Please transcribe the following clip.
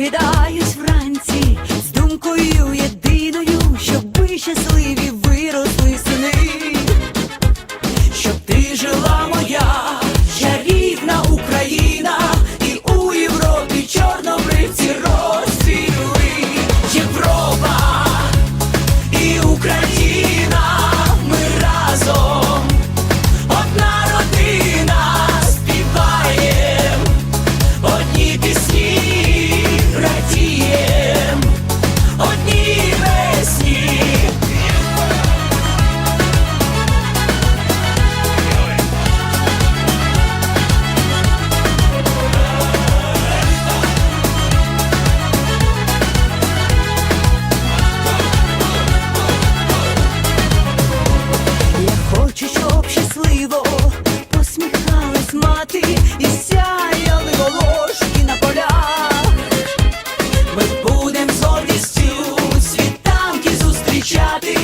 прокидаюсь вранці з думкою єдиною, щоб ви щасливі. мати, і сяяли волошки на поля, Ми будем з світанки зустрічати.